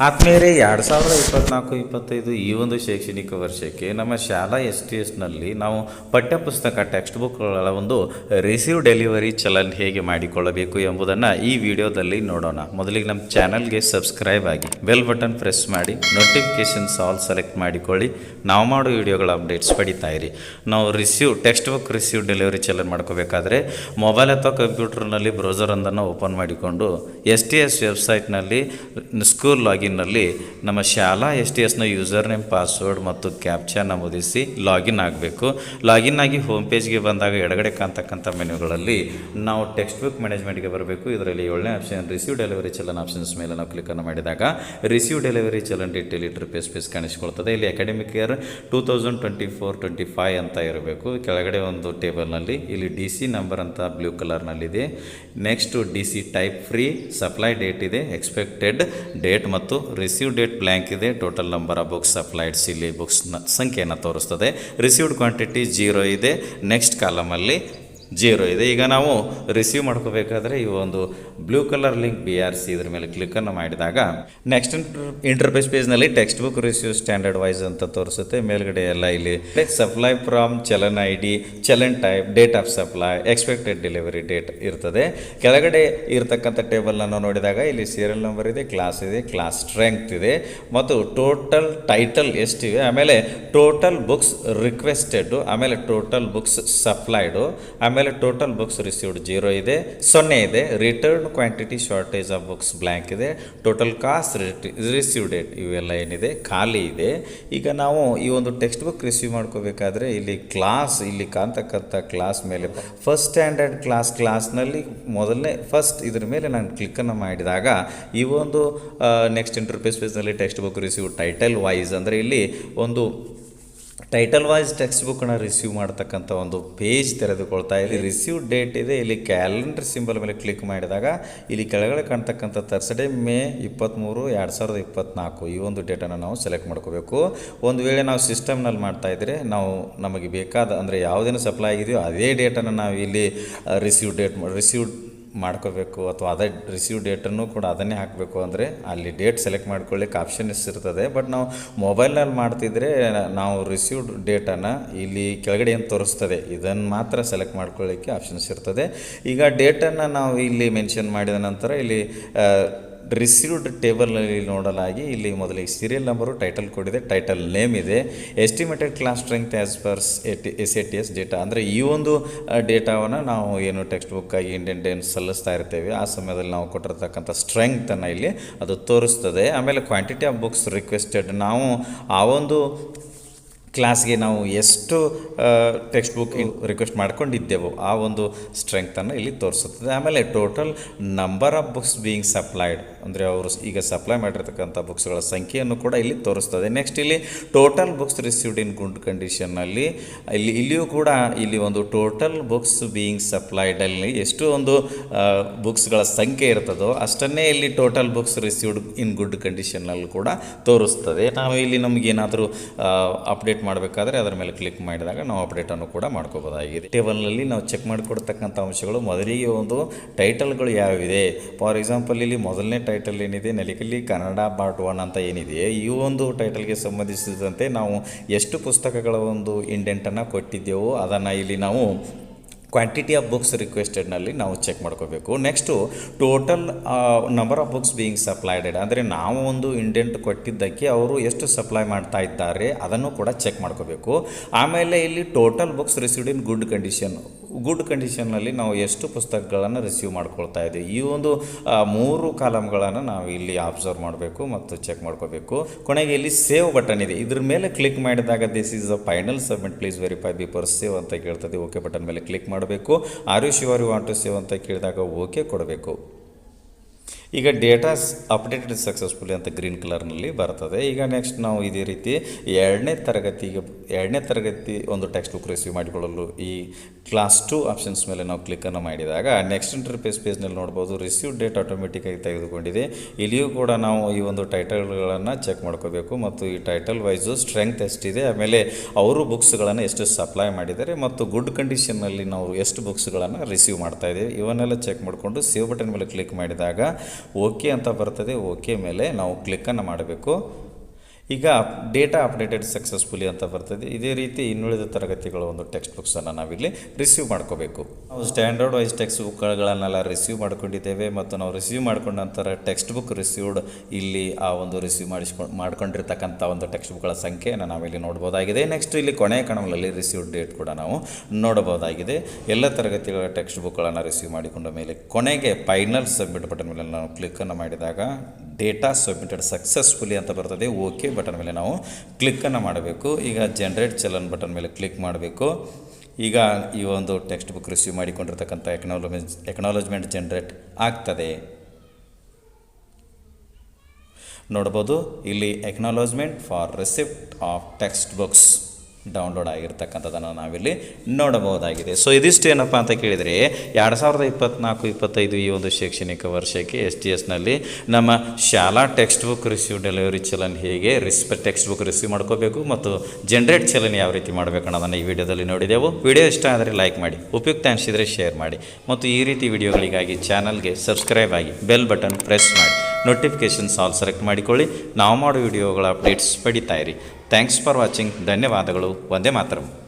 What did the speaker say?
ಆತ್ಮೀಯರೇ ಎರಡು ಸಾವಿರದ ಇಪ್ಪತ್ನಾಲ್ಕು, ಇಪ್ಪತ್ತೈದು ಈ ಒಂದು ಶೈಕ್ಷಣಿಕ ವರ್ಷಕ್ಕೆ ನಮ್ಮ ಶಾಲಾ ಎಸ್ ಟಿ ಎಸ್ನಲ್ಲಿ ನಾವು ಪಠ್ಯಪುಸ್ತಕ ಟೆಕ್ಸ್ಟ್ ಬುಕ್ಗಳ ಒಂದು ರಿಸೀವ್ ಡೆಲಿವರಿ ಚಲನ್ ಹೇಗೆ ಮಾಡಿಕೊಳ್ಳಬೇಕು ಎಂಬುದನ್ನು ಈ ವಿಡಿಯೋದಲ್ಲಿ ನೋಡೋಣ. ಮೊದಲಿಗೆ ನಮ್ಮ ಚಾನಲ್ಗೆ ಸಬ್ಸ್ಕ್ರೈಬ್ ಆಗಿ ಬೆಲ್ ಬಟನ್ ಪ್ರೆಸ್ ಮಾಡಿ ನೋಟಿಫಿಕೇಶನ್ಸ್ ಆಲ್ ಸೆಲೆಕ್ಟ್ ಮಾಡಿಕೊಳ್ಳಿ. ನಾವು ಮಾಡೋ ವಿಡಿಯೋಗಳ ಅಪ್ಡೇಟ್ಸ್ ಪಡಿತಾ ಇರಿ. ನಾವು receive text book receive delivery challan ಮಾಡ್ಕೋಬೇಕಾದ್ರೆ mobile ಅಥವಾ ಕಂಪ್ಯೂಟರ್ನಲ್ಲಿ ಬ್ರೌಸರ್ ಒಂದನ್ನು ಓಪನ್ ಮಾಡಿಕೊಂಡು ಎಸ್ ಟಿ ಎಸ್ ವೆಬ್ಸೈಟ್ನಲ್ಲಿ ಸ್ಕೂಲ್ ಲಾಗಿನ್ನಲ್ಲಿ ನಮ್ಮ ಶಾಲಾ ಎಸ್ ಟಿ ಎಸ್ನ ಯೂಸರ್ ನೇಮ್ ಪಾಸ್ವರ್ಡ್ ಮತ್ತು ಕ್ಯಾಪ್ಚಾ ನಮೂದಿಸಿ ಲಾಗಿನ್ ಆಗಬೇಕು. ಲಾಗಿನ್ ಆಗಿ ಹೋಮ್ ಪೇಜ್ಗೆ ಬಂದಾಗ ಎಡಗಡೆ ಕಾಣ್ತಕ್ಕಂಥ ಮೆನ್ಯೂಗಳಲ್ಲಿ ನಾವು ಟೆಕ್ಸ್ಟ್ ಬುಕ್ ಮ್ಯಾನೇಜ್ಮೆಂಟ್ಗೆ ಬರಬೇಕು. ಇದರಲ್ಲಿ ಏಳನೇ option receive delivery challan options ಮೇಲೆ ನಾವು ಕ್ಲಿಕ್ಕನ್ನು ಮಾಡಿದಾಗ ರಿಸೀವ್ ಡೆಲಿವರಿ ಚಲನ್ ಡೀಟೇಲ್ ಇಟ್ಟರೆ ಪೇಸ್ ಪೇಸ್ ಕಾಣಿಸ್ಕೊಳ್ತದೆ ಇಲ್ಲಿ academic year two thousand twenty four, twenty five ಅಂತ ಇರಬೇಕು. ಕೆಳಗಡೆ ಒಂದು ಟೇಬಲ್ನಲ್ಲಿ ಇಲ್ಲಿ ಡಿ ಸಿ ನಂಬರ್ ಅಂತ blue ಕಲರ್ನಲ್ಲಿದೆ. Next D C type free, supply date ಇದೆ, ಎಕ್ಸ್ಪೆಕ್ಟೆಡ್ ಡೇಟ್ ಮತ್ತು ರಿಸೀವ್ ಡೇಟ್ ಬ್ಲ್ಯಾಂಕ್ ಇದೆ. ಟೋಟಲ್ ನಂಬರ್ ಆಫ್ ಬುಕ್ಸ್ ಅಪ್ಲೈಡ್ಸ್ ಇಲ್ಲಿ ಬುಕ್ಸ್ನ ಸಂಖ್ಯೆಯನ್ನು ತೋರಿಸ್ತದೆ. ರಿಸೀವ್ಡ್ ಕ್ವಾಂಟಿಟಿ ಜೀರೋ ಇದೆ. ನೆಕ್ಸ್ಟ್ ಕಾಲಮಲ್ಲಿ ಜೀರೋ ಇದೆ. ಈಗ ನಾವು ರಿಸೀವ್ ಮಾಡ್ಕೋಬೇಕಾದ್ರೆ ಈ ಒಂದು blue colour link B R C ಇದ್ರ ಮೇಲೆ ಕ್ಲಿಕ್ಕನ್ನು ಮಾಡಿದಾಗ next interface ಪೇಜ್ನಲ್ಲಿ text book receive standard wise ಅಂತ ತೋರಿಸುತ್ತೆ. ಮೇಲ್ಗಡೆ ಎಲ್ಲ ಇಲ್ಲಿ supply from challan I D challan type date of supply expected delivery date ಇರ್ತದೆ. ಕೆಳಗಡೆ ಇರತಕ್ಕಂಥ ಟೇಬಲನ್ನು ನೋಡಿದಾಗ ಇಲ್ಲಿ ಸೀರಿಯಲ್ ನಂಬರ್ ಇದೆ ಕ್ಲಾಸ್ ಇದೆ ಕ್ಲಾಸ್ ಸ್ಟ್ರೆಂತ್ ಇದೆ. ಮತ್ತು ಟೋಟಲ್ ಟೈಟಲ್ ಎಷ್ಟಿವೆ? ಆಮೇಲೆ ಟೋಟಲ್ ಬುಕ್ಸ್ ರಿಕ್ವೆಸ್ಟೆಡ್ ಆಮೇಲೆ ಟೋಟಲ್ ಬುಕ್ಸ್ ಸಪ್ಲೈಡು ಆಮೇಲೆ ಟೋಟಲ್ ಬುಕ್ಸ್ ರಿಸೀವ್ಡ್ ಜೀರೋ ಇದೆ, ಸೊನ್ನೆ ಇದೆ return quantity shortage of books blank ಇದೆ ಟೋಟಲ್ ಕಾಸ್ಟ್ ರಿಸೀವ್ ಡೇಟ್ ಇವೆಲ್ಲ ಏನಿದೆ, ಖಾಲಿ ಇದೆ. ಈಗ ನಾವು ಈ ಒಂದು ಟೆಕ್ಸ್ಟ್ ಬುಕ್ ರಿಸೀವ್ ಮಾಡ್ಕೋಬೇಕಾದ್ರೆ ಇಲ್ಲಿ ಕ್ಲಾಸ್ ಇಲ್ಲಿ ಕಾಣ್ತಕ್ಕಂಥ ಕ್ಲಾಸ್ ಮೇಲೆ ಫಸ್ಟ್ ಸ್ಟ್ಯಾಂಡರ್ಡ್ ಕ್ಲಾಸ್ ಕ್ಲಾಸ್ನಲ್ಲಿ ಮೊದಲನೇ ಫಸ್ಟ್ ಇದ್ರ ಮೇಲೆ ನಾನು ಕ್ಲಿಕ್ಕನ್ನು ಮಾಡಿದಾಗ ಈ ಒಂದು next interface ಪೇಜ್ನಲ್ಲಿ text book receive title wise ಅಂದರೆ ಇಲ್ಲಿ ಒಂದು ಟೈಟಲ್ ವೈಸ್ ಟೆಕ್ಸ್ಟ್ ಬುಕ್ಕನ್ನು ರಿಸೀವ್ ಮಾಡ್ತಕ್ಕಂಥ ಒಂದು ಪೇಜ್ ತೆರೆದುಕೊಳ್ತಾ ಇಲ್ಲಿ ರಿಸೀವ್ ಡೇಟ್ ಇದೆ. ಇಲ್ಲಿ ಕ್ಯಾಲೆಂಡರ್ ಸಿಂಬಲ್ ಮೇಲೆ ಕ್ಲಿಕ್ ಮಾಡಿದಾಗ ಇಲ್ಲಿ ಕೆಳಗಡೆ ಕಾಣ್ತಕ್ಕಂಥ ತರ್ಸ್ಡೇ ಮೇ ಇಪ್ಪತ್ತ್ಮೂರು ಎರಡು ಸಾವಿರದ ಇಪ್ಪತ್ತ್ನಾಲ್ಕು ಈ ಒಂದು ಡೇಟನ್ನು ನಾವು ಸೆಲೆಕ್ಟ್ ಮಾಡ್ಕೋಬೇಕು. ಒಂದು ವೇಳೆ ನಾವು ಸಿಸ್ಟಮ್ನಲ್ಲಿ ಮಾಡ್ತಾ ಇದ್ದರೆ ನಾವು ನಮಗೆ ಬೇಕಾದ, ಅಂದರೆ ಯಾವುದೇನು ಸಪ್ಲೈ ಆಗಿದೆಯೋ ಅದೇ ಡೇಟನ್ನು ನಾವು ಇಲ್ಲಿ ರಿಸೀವ್ ಡೇಟ್ ರಿಸೀವ್ ಮಾಡ್ಕೋಬೇಕು ಅಥವಾ ಅದೇ ರಿಸೀವ್ ಡೇಟನ್ನು ಕೂಡ ಅದನ್ನೇ ಹಾಕಬೇಕು ಅಂದರೆ ಅಲ್ಲಿ ಡೇಟ್ ಸೆಲೆಕ್ಟ್ ಮಾಡ್ಕೊಳ್ಳಿಕ್ಕೆ ಆಪ್ಷನ್ಸ್ ಇರ್ತದೆ ಬಟ್ ನಾವು ಮೊಬೈಲ್ನಲ್ಲಿ ಮಾಡ್ತಿದ್ರೆ ನಾವು ರಿಸೀವ್ಡ್ ಡೇಟನ್ನು ಇಲ್ಲಿ ಕೆಳಗಡೆ ಏನು ತೋರಿಸ್ತದೆ ಇದನ್ನು ಮಾತ್ರ ಸೆಲೆಕ್ಟ್ ಮಾಡ್ಕೊಳ್ಳಿಕ್ಕೆ ಆಪ್ಷನ್ಸ್ ಇರ್ತದೆ. ಈಗ ಡೇಟನ್ನು ನಾವು ಇಲ್ಲಿ ಮೆನ್ಷನ್ ಮಾಡಿದ ನಂತರ ಇಲ್ಲಿ ರಿಸೀವ್ಡ್ ಟೇಬಲ್ನಲ್ಲಿ ನೋಡಲಾಗಿ ಇಲ್ಲಿ ಮೊದಲಿಗೆ ಸೀರಿಯಲ್ ನಂಬರು ಟೈಟಲ್ ಕೊಡಿದೆ ಟೈಟಲ್ ನೇಮ್ ಇದೆ estimated class strength as per eighty S A T S data ಅಂದರೆ ಈ ಒಂದು ಡೇಟಾವನ್ನು ನಾವು ಏನು ಟೆಕ್ಸ್ಟ್ ಬುಕ್ಕಾಗಿ ಇಂಡಿಯನ್ ಡೇನ್ಸ್ ಸಲ್ಲಿಸ್ತಾ ಇರ್ತೇವೆ, ಆ ಸಮಯದಲ್ಲಿ ನಾವು ಕೊಟ್ಟಿರ್ತಕ್ಕಂಥ ಸ್ಟ್ರೆಂಗ್ತನ್ನು ಇಲ್ಲಿ ಅದು ತೋರಿಸ್ತದೆ. ಆಮೇಲೆ ಕ್ವಾಂಟಿಟಿ ಆಫ್ ಬುಕ್ಸ್ ರಿಕ್ವೆಸ್ಟೆಡ್ ನಾವು ಆ ಒಂದು ಕ್ಲಾಸ್ಗೆ ನಾವು ಎಷ್ಟು ಟೆಕ್ಸ್ಟ್ ಬುಕ್ ರಿಕ್ವೆಸ್ಟ್ ಮಾಡ್ಕೊಂಡಿದ್ದೆವೋ ಆ ಒಂದು ಸ್ಟ್ರೆಂಗ್ತನ್ನು ಇಲ್ಲಿ ತೋರಿಸುತ್ತದೆ. ಆಮೇಲೆ total number of books being supplied ಅಂದರೆ ಅವರು ಈಗ ಸಪ್ಲೈ ಮಾಡಿರ್ತಕ್ಕಂಥ ಬುಕ್ಸ್ಗಳ ಸಂಖ್ಯೆಯನ್ನು ಕೂಡ ಇಲ್ಲಿ ತೋರಿಸ್ತದೆ. ನೆಕ್ಸ್ಟ್ ಇಲ್ಲಿ total books received in good ಕಂಡೀಷನ್ನಲ್ಲಿ ಇಲ್ಲಿ, ಇಲ್ಲಿಯೂ ಕೂಡ ಇಲ್ಲಿ ಒಂದು ಟೋಟಲ್ ಬುಕ್ಸ್ ಬೀಯಿಂಗ್ ಸಪ್ಲೈಡಲ್ಲಿ ಎಷ್ಟು ಒಂದು ಬುಕ್ಸ್ಗಳ ಸಂಖ್ಯೆ ಇರ್ತದೋ ಅಷ್ಟನ್ನೇ ಇಲ್ಲಿ total books received in good ಕಂಡೀಷನ್ನಲ್ಲಿ ಕೂಡ ತೋರಿಸ್ತದೆ. ನಾವು ಇಲ್ಲಿ ನಮಗೇನಾದರೂ ಅಪ್ಡೇಟ್ ಮಾಡಬೇಕಾದ್ರೆ ಅದರ ಮೇಲೆ ಕ್ಲಿಕ್ ಮಾಡಿದಾಗ ನಾವು ಅಪ್ಡೇಟನ್ನು ಕೂಡ ಮಾಡ್ಕೋಬೋದಾಗಿದೆ ಟೇಬಲ್ನಲ್ಲಿ ನಾವು ಚೆಕ್ ಮಾಡಿಕೊಡ್ತಕ್ಕಂಥ ಅಂಶಗಳು ಮೊದಲಿಗೆ ಒಂದು ಟೈಟಲ್ಗಳು ಯಾವಿದೆ ಫಾರ್ ಎಕ್ಸಾಂಪಲ್ ಇಲ್ಲಿ ಮೊದಲನೇ ಟೈಟಲ್ ಏನಿದೆ? ನೆಲಕಲ್ಲಿ ಕನ್ನಡ ಪಾರ್ಟ್ ಒನ್ ಅಂತ ಏನಿದೆ ಈ ಒಂದು ಟೈಟಲ್ಗೆ ಸಂಬಂಧಿಸಿದಂತೆ ನಾವು ಎಷ್ಟು ಪುಸ್ತಕಗಳ ಒಂದು ಇಂಡೆಂಟನ್ನು ಕೊಟ್ಟಿದ್ದೆವೋ ಅದನ್ನು ಇಲ್ಲಿ ನಾವು ಕ್ವಾಂಟಿಟಿ ಆಫ್ ಬುಕ್ಸ್ ರಿಕ್ವೆಸ್ಟೆಡ್ನಲ್ಲಿ ನಾವು ಚೆಕ್ ಮಾಡ್ಕೋಬೇಕು. Next total number of books being ಸಪ್ಲೈಡೆಡ್ ಅಂದರೆ ನಾವು ಒಂದು ಇಂಡೆಂಟ್ ಕೊಟ್ಟಿದ್ದಕ್ಕೆ ಅವರು ಎಷ್ಟು ಸಪ್ಲೈ ಮಾಡ್ತಾ ಇದ್ದಾರೆ ಅದನ್ನು ಕೂಡ ಚೆಕ್ ಮಾಡ್ಕೋಬೇಕು. ಆಮೇಲೆ ಇಲ್ಲಿ total books received in good condition good ಕಂಡೀಷನ್ನಲ್ಲಿ ನಾವು ಎಷ್ಟು ಪುಸ್ತಕಗಳನ್ನು ರಿಸೀವ್ ಮಾಡ್ಕೊಳ್ತಾ ಇದ್ದೀವಿ. ಈ ಒಂದು ಮೂರು ಕಾಲಮ್ಗಳನ್ನು ನಾವು ಇಲ್ಲಿ ಅಬ್ಸರ್ವ್ ಮಾಡಬೇಕು ಮತ್ತು ಚೆಕ್ ಮಾಡ್ಕೋಬೇಕು. ಕೊನೆಗೆ ಇಲ್ಲಿ ಸೇವ್ ಬಟನ್ ಇದೆ. ಇದ್ರ ಮೇಲೆ ಕ್ಲಿಕ್ ಮಾಡಿದಾಗ this is a final submit please verify before save ಅಂತ ಕೇಳ್ತದೆ. ಓಕೆ ಬಟನ್ ಮೇಲೆ ಕ್ಲಿಕ್ ಮಾಡಬೇಕು. Are you sure you want to save ಅಂತ ಕೇಳಿದಾಗ ಓಕೆ ಕೊಡಬೇಕು. ಈಗ ಡೇಟಾ ಅಪ್ಡೇಟೆಡ್ ಸಕ್ಸಸ್ಫುಲಿ ಅಂತ ಗ್ರೀನ್ ಕಲರ್ನಲ್ಲಿ ಬರ್ತದೆ. ಈಗ ನೆಕ್ಸ್ಟ್ ನಾವು ಇದೇ ರೀತಿ ಎರಡನೇ ತರಗತಿಗೆ, ಎರಡನೇ ತರಗತಿ ಒಂದು ಟೆಕ್ಸ್ಟ್ ಬುಕ್ ರಿಸೀವ್ ಮಾಡಿಕೊಳ್ಳಲು ಈ ಕ್ಲಾಸ್ ಟು ಆಪ್ಷನ್ಸ್ ಮೇಲೆ ನಾವು ಕ್ಲಿಕ್ಕನ್ನು ಮಾಡಿದಾಗ ನೆಕ್ಸ್ಟ್ ಇಂಟರ್ಫೇಸ್ ಪೇಜ್ನಲ್ಲಿ ನೋಡ್ಬೋದು ರಿಸೀವ್ ಡೇಟ್ ಆಟೋಮೆಟಿಕ್ಕಾಗಿ ತೆಗೆದುಕೊಂಡಿದೆ. ಇಲ್ಲಿಯೂ ಕೂಡ ನಾವು ಈ ಒಂದು ಟೈಟಲ್ಗಳನ್ನು ಚೆಕ್ ಮಾಡ್ಕೋಬೇಕು ಮತ್ತು ಈ ಟೈಟಲ್ ವೈಸು ಸ್ಟ್ರೆಂತ್ ಎಷ್ಟಿದೆ, ಆಮೇಲೆ ಅವರು ಬುಕ್ಸ್ಗಳನ್ನು ಎಷ್ಟು ಸಪ್ಲೈ ಮಾಡಿದ್ದಾರೆ ಮತ್ತು ಗುಡ್ ಕಂಡೀಷನ್ನಲ್ಲಿ ನಾವು ಎಷ್ಟು ಬುಕ್ಸ್ಗಳನ್ನು ರಿಸೀವ್ ಮಾಡ್ತಾ ಇದ್ದೀವಿ. ಇವನ್ನೆಲ್ಲ ಚೆಕ್ ಮಾಡಿಕೊಂಡು ಸೇವ್ ಬಟನ್ ಮೇಲೆ ಕ್ಲಿಕ್ ಮಾಡಿದಾಗ ಓಕೆ ಅಂತ ಬರ್ತದೆ ಓಕೆ ಮೇಲೆ ನಾವು ಕ್ಲಿಕ್ಕನ್ನು ಮಾಡಬೇಕು. ಈಗ ಡೇಟಾ ಅಪ್ಡೇಟೆಡ್ ಸಕ್ಸಸ್ಫುಲಿ ಅಂತ ಬರ್ತದೆ. ಇದೇ ರೀತಿ ಇನ್ನುಳಿದ ತರಗತಿಗಳ ಒಂದು ಟೆಕ್ಸ್ಟ್ ಬುಕ್ಸನ್ನು ನಾವಿಲ್ಲಿ ರಿಸೀವ್ ಮಾಡ್ಕೋಬೇಕು. ನಾವು ಸ್ಟ್ಯಾಂಡರ್ಡ್ ವೈಸ್ ಟೆಕ್ಸ್ಟ್ ಬುಕ್ಗಳನ್ನೆಲ್ಲ ರಿಸೀವ್ ಮಾಡ್ಕೊಂಡಿದ್ದೇವೆ ಮತ್ತು ನಾವು ರಿಸೀವ್ ಮಾಡ್ಕೊಂಡ ನಂತರ ಟೆಕ್ಸ್ಟ್ ಬುಕ್ ರಿಸೀವ್ಡ್ ಇಲ್ಲಿ ಆ ಒಂದು ರಿಸೀವ್ ಮಾಡಿಸ್ಕೊಂಡು ಮಾಡ್ಕೊಂಡಿರ್ತಕ್ಕಂಥ ಒಂದು ಟೆಕ್ಸ್ಟ್ ಬುಕ್ಗಳ ಸಂಖ್ಯೆಯನ್ನು ನಾವಿಲ್ಲಿ ನೋಡ್ಬೋದಾಗಿದೆ. ನೆಕ್ಸ್ಟ್ ಇಲ್ಲಿ ಕೊನೆಯ ಕಣಗಳಲ್ಲಿ ರಿಸೀವ್ಡ್ ಡೇಟ್ ಕೂಡ ನಾವು ನೋಡಬಹುದಾಗಿದೆ. ಎಲ್ಲ ತರಗತಿಗಳ ಟೆಕ್ಸ್ಟ್ ಬುಕ್ಗಳನ್ನು ರಿಸೀವ್ ಮಾಡಿಕೊಂಡ ಮೇಲೆ ಕೊನೆಗೆ ಫೈನಲ್ ಸಬ್ಮಿಟ್ ಬಟನ್ ಮೇಲೆ ನಾವು ಕ್ಲಿಕ್ಕನ್ನು ಮಾಡಿದಾಗ ಡೇಟಾ ಸಬ್ಮಿಟೆಡ್ ಸಕ್ಸಸ್ಫುಲಿ ಅಂತ ಬರ್ತದೆ, ಓಕೆ ಬಟನ್ ಮೇಲೆ ನಾವು ಕ್ಲಿಕ್ಕನ್ನು ಮಾಡಬೇಕು. ಈಗ ಜನ್ರೇಟ್ ಚಲನ್ ಬಟನ್ ಮೇಲೆ ಕ್ಲಿಕ್ ಮಾಡಬೇಕು. ಈಗ ಈ ಒಂದು ಟೆಕ್ಸ್ಟ್ ಬುಕ್ ರಿಸೀವ್ ಮಾಡಿಕೊಂಡಿರ್ತಕ್ಕಂಥ ಎಕ್ನಾಲಜ್ಮೆಂಟ್ ಎಕ್ನಾಲಜ್ಮೆಂಟ್ ಜನ್ರೇಟ್ ಆಗ್ತದೆ. ನೋಡ್ಬೋದು, ಇಲ್ಲಿ acknowledgement for receipt of text books. Download ಆಗಿರ್ತಕ್ಕಂಥದ್ದನ್ನು ನಾವಿಲ್ಲಿ ನೋಡಬಹುದಾಗಿದೆ. ಸೊ ಇದಿಷ್ಟು ಏನಪ್ಪ ಅಂತ ಕೇಳಿದರೆ, ಎರಡು ಸಾವಿರದ ಇಪ್ಪತ್ತ್ನಾಲ್ಕು ಇಪ್ಪತ್ತೈದು ಈ ಒಂದು ಶೈಕ್ಷಣಿಕ ವರ್ಷಕ್ಕೆ ಎಸ್ ಟಿ ಎಸ್ನಲ್ಲಿ ನಮ್ಮ ಶಾಲಾ text book receive delivery challan ಹೇಗೆ ರಿಸ್ಪ್ ಟೆಕ್ಸ್ಟ್ ಬುಕ್ ರಿಸೀವ್ ಮಾಡ್ಕೋಬೇಕು ಮತ್ತು ಜನ್ರೇಟ್ ಚಲನ್ ಯಾವ ರೀತಿ ಮಾಡಬೇಕು ಅನ್ನೋದನ್ನು ಈ ವಿಡಿಯೋದಲ್ಲಿ ನೋಡಿದೆವು. ವಿಡಿಯೋ ಇಷ್ಟ ಆದರೆ ಲೈಕ್ ಮಾಡಿ, ಉಪಯುಕ್ತ ಅನಿಸಿದರೆ ಶೇರ್ ಮಾಡಿ ಮತ್ತು ಈ ರೀತಿ ವಿಡಿಯೋಗಳಿಗಾಗಿ ಚಾನಲ್ಗೆ ಸಬ್ಸ್ಕ್ರೈಬ್ ಆಗಿ ಬೆಲ್ ಬಟನ್ ಪ್ರೆಸ್ ಮಾಡಿ. ನೋಟಿಫಿಕೇಷನ್ಸ್ ಆಲ್ ಸೆಲೆಕ್ಟ್ ಮಾಡಿಕೊಳ್ಳಿ. ನಾವು ಮಾಡೋ ವಿಡಿಯೋಗಳ ಅಪ್ಡೇಟ್ಸ್ ಪಡಿತಾ ಥ್ಯಾಂಕ್ಸ್ ಫಾರ್ ವಾಚಿಂಗ್ ಧನ್ಯವಾದಗಳು. ಒಂದೇ ಮಾತರಂ.